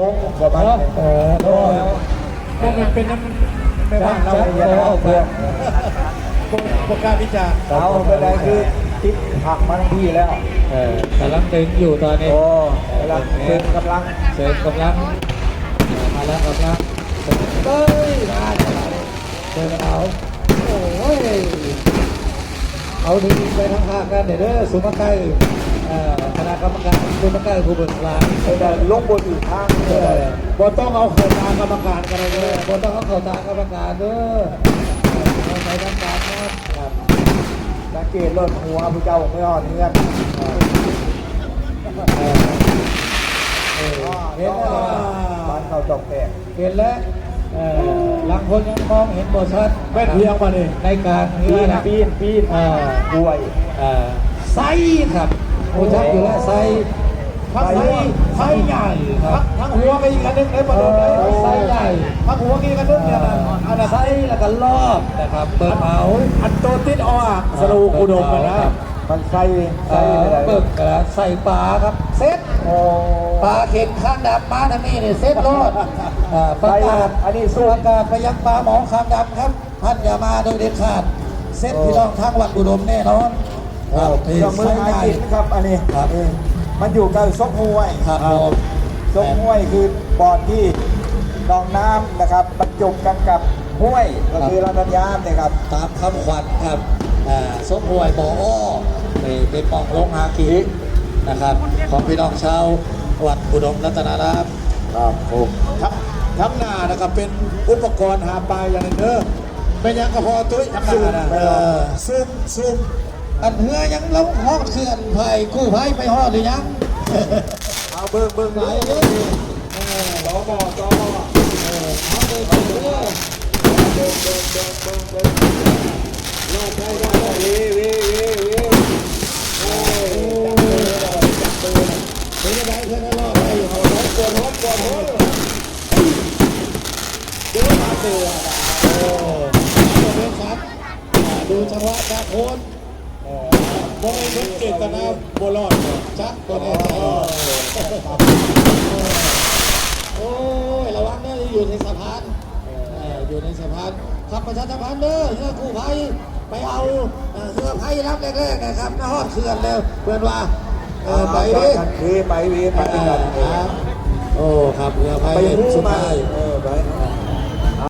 ลงประมาณเออโลแล้วพวกมันเป็นน้ำไม่บ้านเราจัดโลออกมาพวกการวิจารณ์เสาไปได้คือติดหักมาทั้งที่แล้วกำลังตึงอยู่ตอนนี้โอ้กำลังเป็นกำลังเสริมกำลังมาแล้วกำลังเฮ้ยมาแล้วเจอกันเอาโอ้ยเอาดีไปทางภากันเด้อสุภาพไก่ เอ่อคณะกรรมการสุภาพไก่ผู้เบิกกลางไปได้ลงบนอีกทางเอเลยอบอต้องเอาเข้าตากรรมการกันเลยเด้อบอต้องเอาเข้าตากรรมการเด้อเอาใส่กรรมการนะครับสังเกตรถหัวผู้เจ้าไม่อ่อนเงื่อนเออเออเห็นแล้วบ้านเขาจอกแตกเห็นแล้วเออหลังคนยังมองเห็นบทชัดแม่นเพียงมาเนี่ยในการปีเนื้อนนะปีนปีนเออป่วยเออไซครับบทชัดอยู่แล้วไซ พักไทยไทยใหญ่พักทั้งหัวไปอีกอันนึงเลยประเด็นเลยไซใหญ่พักหัวกีกันนึงเนี่ยนะอันนั้นไซแล้วก็รอบนะครับเปิดเผาอันโตติดออกสรูอุดมนะมันใส่เอใส่อไม่เปิดกระใส่ปลาครับเซ็ตปลาเข็มข้างดำมานะนี่เนี่ยเซ็ตรอดประกาศอันนี้ส่สู้วนการไปยังปลาหมอข้างดำครับท่านอย่ามาโดยเด็ดขาดเซ็ตพี่น้องทางวัดอุดมแน่นอนครับเมือใส่หาใหญ่ครับอันนี้ครับ มันอยู่กับซกห้วยครับผมซกห้วยคือบ่อที่หนองน้ำนะครับบรรจบกันกับห้วยก็คือลำน้ำยามนะครับตามคำขวัญครับอ่าสมหวยบออ้อนี่เป็นปองลงหากีนะครับ ของพี่น้องชาววัดอุดมรัตนารามครับผมทับทับหน้านะครับเป็นอุปกรณ์หาปลาอย่างหนึงเด้อเป็นยังกระพอตุ้ยทับหน้านะเออซุ่มซุ่ม อันเฮือยังลงห้องเคลื่อนไผ่กู้ไผ่ไปห้องหรือยังเอาเบิ่งเบิ่งไหนไหนเนี่ยต่อบ่อต่อบอเอาเลยไปเลยเบิ่งเบิ่งเบิ่งเบิ่งเบิ่งรอดได้ได้ได้เว้เว้เว้เว้โอ้ยจับมือเลยจับมือเลยเป็นยังไงเพื่อนรอดไปอยู่เขาร้อนกวนร้อนกวนร้อนเดี๋ยวมาเจอโอ้เอาเลยครับดูจังหวะจากโคน บ่ได้เล่นเจตนาบ่รอดจักตัวนี้โอ้ยระวังเด้ออยู่ในสะพานอยู่ในสะพานขับประชาสัมพันธ์เด้อเรือกู้ภัยไปเอาเอ่อเรือภัยรับแรกๆนะครับน้าฮอดเขื่อนแล้วเพื่อนว่าไปไปดิกันคือไปวีไปกันครับโอ้ครับเรือภัยไปเป็นหู้สุดมาท้ายเออไป